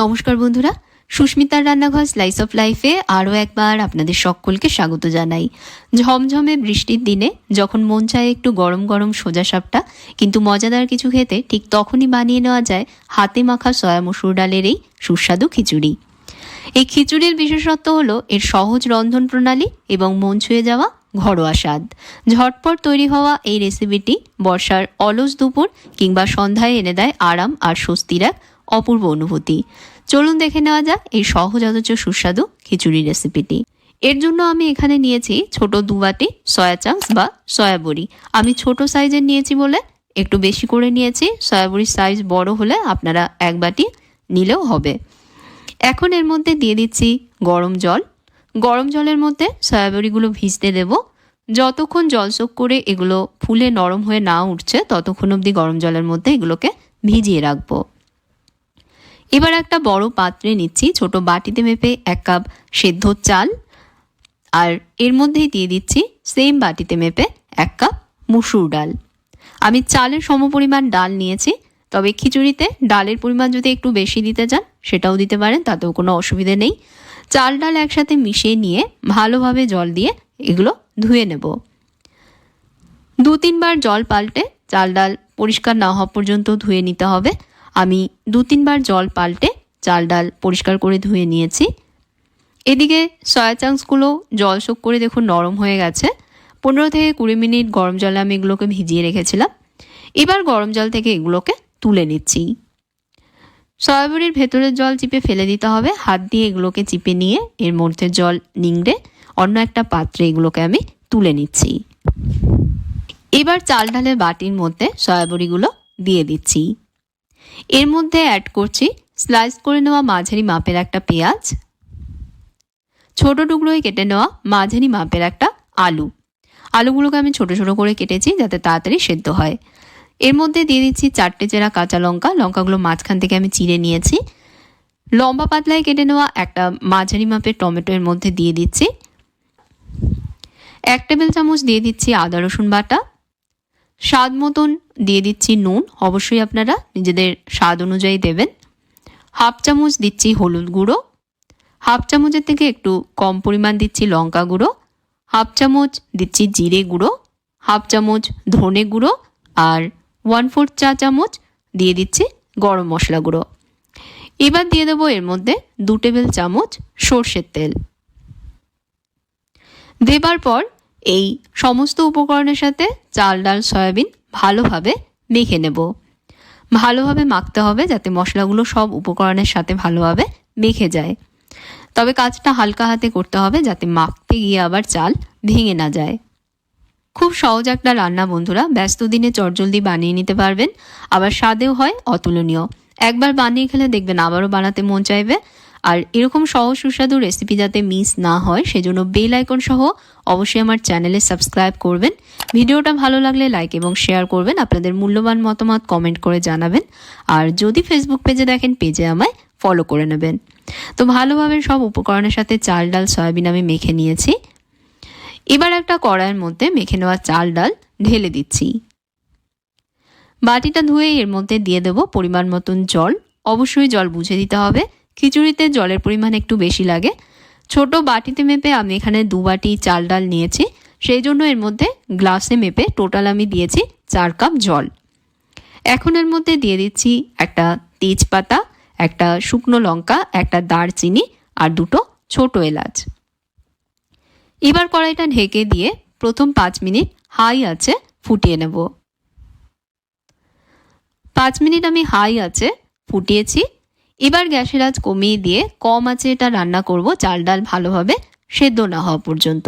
নমস্কার বন্ধুরা। সুস্মিতার রান্নাঘর স্লাইস অফ লাইফে আরও একবার আপনাদের সকলকে স্বাগত জানাই। ঝমঝমে বৃষ্টির দিনে যখন মন চায় একটু গরম গরম সোজা সাপটা, কিন্তু মজাদার কিছু খেতে ঠিক তখনই বানিয়ে নেওয়া যায় হাতে মাখা সয়া মসুর ডালের এই সুস্বাদু খিচুড়ি। এই খিচুড়ির বিশেষত্ব হলো এর সহজ রন্ধন প্রণালী এবং মন ছুঁয়ে যাওয়া ঘরোয়া স্বাদ। ঝটপট তৈরি হওয়া এই রেসিপিটি বর্ষার অলস দুপুর কিংবা সন্ধ্যায় এনে দেয় আরাম আর স্বস্তির এক অপূর্ব অনুভূতি। চলুন দেখে নেওয়া যাক এই সহজ অথচ সুস্বাদু খিচুড়ি রেসিপিটি। এর জন্য আমি এখানে নিয়েছি ছোট দু বাটি সয়া চাংস বা সয়াবড়ি আমি ছোট সাইজের নিয়েছি বলে একটু বেশি করে নিয়েছি। সয়াবড়ির সাইজ বড় হলে আপনারা এক বাটি নিলেও হবে। এখন এর মধ্যে দিয়ে দিচ্ছি গরম জল। গরম জলের মধ্যে সয়াবড়িগুলো ভিজতে দেব। যতক্ষণ জল সোক করে এগুলো ফুলে নরম হয়ে না উঠছে, ততক্ষণ অবধি গরম জলের মধ্যে এগুলোকে ভিজিয়ে রাখব। এবার একটা বড় পাত্রে নিচ্ছি, ছোট বাটিতে মেপে এক কাপ সেদ্ধ চাল, আর এর মধ্যেই দিয়ে দিচ্ছি সেম বাটিতে মেপে এক কাপ মুসুর ডাল। আমি চালের সমপরিমাণ ডাল নিয়েছি, তবে খিচুড়িতে ডালের পরিমাণ যদি একটু বেশি দিতে চান, সেটাও দিতে পারেন, তাতেও কোনো অসুবিধে নেই। চাল ডাল একসাথে মিশিয়ে নিয়ে ভালোভাবে জল দিয়ে এগুলো ধুয়ে নেব। দু তিনবার জল পাল্টে চাল ডাল পরিষ্কার না হওয়া পর্যন্ত ধুয়ে নিতে হবে। আমি দু তিনবার জল পাল্টে চাল ডাল পরিষ্কার করে ধুয়ে নিয়েছি। এদিকে সয়া চাংসগুলো জল শোক করে দেখুন নরম হয়ে গেছে। পনেরো থেকে কুড়ি মিনিট গরম জলে আমি এগুলোকে ভিজিয়ে রেখেছিলাম। এবার গরম জল থেকে এগুলোকে তুলে নিচ্ছি। সয়াবড়ির ভেতরের জল চিপে ফেলে দিতে হবে। হাত দিয়ে এগুলোকে চিপে নিয়ে এর মধ্যে জল নিংড়ে অন্য একটা পাত্রে এগুলোকে আমি তুলে নিচ্ছি। এবার চাল ডালের বাটির মধ্যে সয়াবড়িগুলো দিয়ে দিচ্ছি। এর মধ্যে অ্যাড করছি স্লাইস করে নেওয়া মাঝারি মাপের একটা পেঁয়াজ, ছোট টুকরোয় কেটে নেওয়া মাঝারি মাপের একটা আলু। আলুগুলোকে আমি ছোট ছোট করে কেটেছি যাতে তাড়াতাড়ি সেদ্ধ হয়। এর মধ্যে দিয়ে দিচ্ছি চারটে চেরা কাঁচা লঙ্কা, লঙ্কাগুলো মাঝখান থেকে আমি চিড়ে নিয়েছি। লম্বা পাতলায় কেটে নেওয়া একটা মাঝারি মাপের টমেটো এর মধ্যে দিয়ে দিচ্ছি। এক টেবিল চামচ দিয়ে দিচ্ছি আদা রসুন বাটা। স্বাদ মতন দিয়ে দিচ্ছি নুন। অবশ্যই আপনারা নিজেদের স্বাদ অনুযায়ী দেবেন। হাফ চামচ দিচ্ছি হলুদ গুঁড়ো। হাফ চামচের থেকে একটু কম পরিমাণ দিচ্ছি লঙ্কা গুঁড়ো। হাফ চামচ দিচ্ছি জিরে গুঁড়ো। হাফ চামচ ধনে গুঁড়ো। আর ওয়ান ফোর্থ চা চামচ দিয়ে দিচ্ছি গরম মশলা গুঁড়ো। এবার দিয়ে দেবো এর মধ্যে দু টেবিল চামচ সর্ষের তেল। দেবার পর এই সমস্ত উপকরণের সাথে চাল, ডাল, সয়াবিন ভালোভাবে মেখে নেব। ভালোভাবে মাখতে হবে যাতে মশলাগুলো সব উপকরণের সাথে ভালোভাবে মেখে যায়। তবে কাজটা হালকা হাতে করতে হবে যাতে মাখতে গিয়ে আবার চাল ভেঙে না যায়। খুব সহজ একটা রান্না বন্ধুরা, ব্যস্ত দিনে চটজলদি বানিয়ে নিতে পারবেন। আবার স্বাদেও হয় অতুলনীয়। একবার বানিয়ে খেলে দেখবেন আবারও বানাতে মন চাইবে। আর এরকম সহজ সুস্বাদু রেসিপি যাতে মিস না হয়, সেজন্য বেল আইকন সহ অবশ্যই আমার চ্যানেলে সাবস্ক্রাইব করবেন। ভিডিওটা ভালো লাগলে লাইক এবং শেয়ার করবেন, আপনাদের মূল্যবান মতামত কমেন্ট করে জানাবেন। আর যদি ফেসবুক পেজে দেখেন পেজে আমায় ফলো করে নেবেন। তো ভালোভাবে সব উপকরণের সাথে চাল ডাল, সয়াবিন আমি মেখে নিয়েছি। এবার একটা কড়াইয়ের মধ্যে মেখে নেওয়া চাল ডাল ঢেলে দিচ্ছি। বাটিটা ধুয়ে এর মধ্যে দিয়ে দেব পরিমাণ মতন জল। অবশ্যই জল বুঝে দিতে হবে। খিচুড়িতে জলের পরিমাণ একটু বেশি লাগে। ছোট বাটিতে মেপে আমি এখানে দু বাটি চাল ডাল নিয়েছি। সেই জন্য এর মধ্যে গ্লাসে মেপে টোটাল আমি দিয়েছি চার কাপ জল। এখন এর মধ্যে দিয়ে দিচ্ছি একটা তেজপাতা, একটা শুকনো লঙ্কা, একটা দারচিনি আর দুটো ছোট এলাচ। এবার কড়াইটা ঢেকে দিয়ে প্রথম পাঁচ মিনিট হাই আছে ফুটিয়ে নেব। পাঁচ মিনিট আমি হাই আছে ফুটিয়েছি। এবার গ্যাসের আঁচ কমিয়ে দিয়ে কম আছে এটা রান্না করব। চাল ডাল ভালোভাবে সেদ্ধ না হওয়া পর্যন্ত।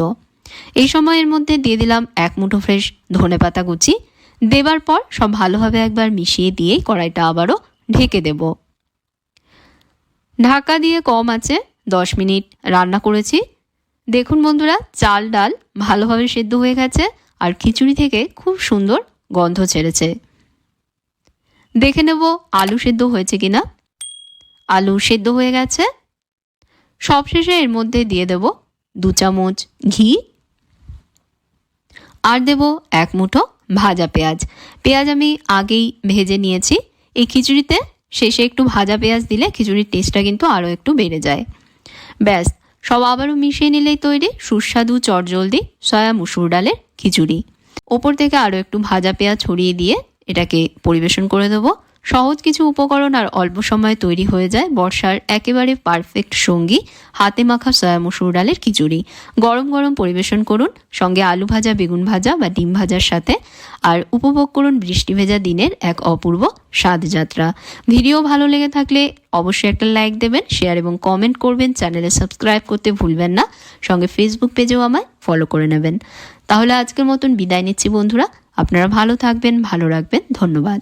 এই সময়ের মধ্যে দিয়ে দিলাম এক মুঠো ফ্রেশ ধনে পাতা কুচি। দেবার পর সব ভালোভাবে একবার মিশিয়ে দিয়ে কড়াইটা আবারও ঢেকে দেব। ঢাকা দিয়ে কম আছে দশ মিনিট রান্না করেছি। দেখুন বন্ধুরা, চাল ডাল ভালোভাবে সেদ্ধ হয়ে গেছে আর খিচুড়ি থেকে খুব সুন্দর গন্ধ ছেড়েছে। দেখে নেব আলু সেদ্ধ হয়েছে কিনা। আলু সেদ্ধ হয়ে গেছে। সবশেষে এর মধ্যে দিয়ে দেব দু চামচ ঘি। আর দেব এক মুঠো ভাজা পেঁয়াজ। পেঁয়াজ আমি আগেই ভেজে নিয়েছি। এই খিচুড়িতে শেষে একটু ভাজা পেঁয়াজ দিলে খিচুড়ির টেস্টটা কিন্তু আরও একটু বেড়ে যায়। ব্যাস, সব আবারও মিশিয়ে নিলেই তৈরি সুস্বাদু চটজলদি সয়া মুসুর ডালের খিচুড়ি। ওপর থেকে আরও একটু ভাজা পেঁয়াজ ছড়িয়ে দিয়ে এটাকে পরিবেশন করে দেবো। সহজ কিছু উপকরণ আর অল্প সময়ে তৈরি হয়ে যায় বর্ষার একেবারে পারফেক্ট সঙ্গী হাতে মাখা সয়া মসুর ডালের খিচুড়ি। গরম গরম পরিবেশন করুন, সঙ্গে আলু ভাজা, বেগুন ভাজা বা ডিম ভাজার সাথে। আর উপভোগ করুন বৃষ্টি ভেজা দিনের এক অপূর্ব স্বাদ যাত্রা ভিডিও ভালো লেগে থাকলে অবশ্যই একটা লাইক দেবেন শেয়ার এবং কমেন্ট করবেন, চ্যানেলে সাবস্ক্রাইব করতে ভুলবেন না। সঙ্গে ফেসবুক পেজেও আমায় ফলো করে নেবেন। তাহলে আজকের মতন বিদায় নিচ্ছি বন্ধুরা। আপনারা ভালো থাকবেন, ভালো রাখবেন। ধন্যবাদ।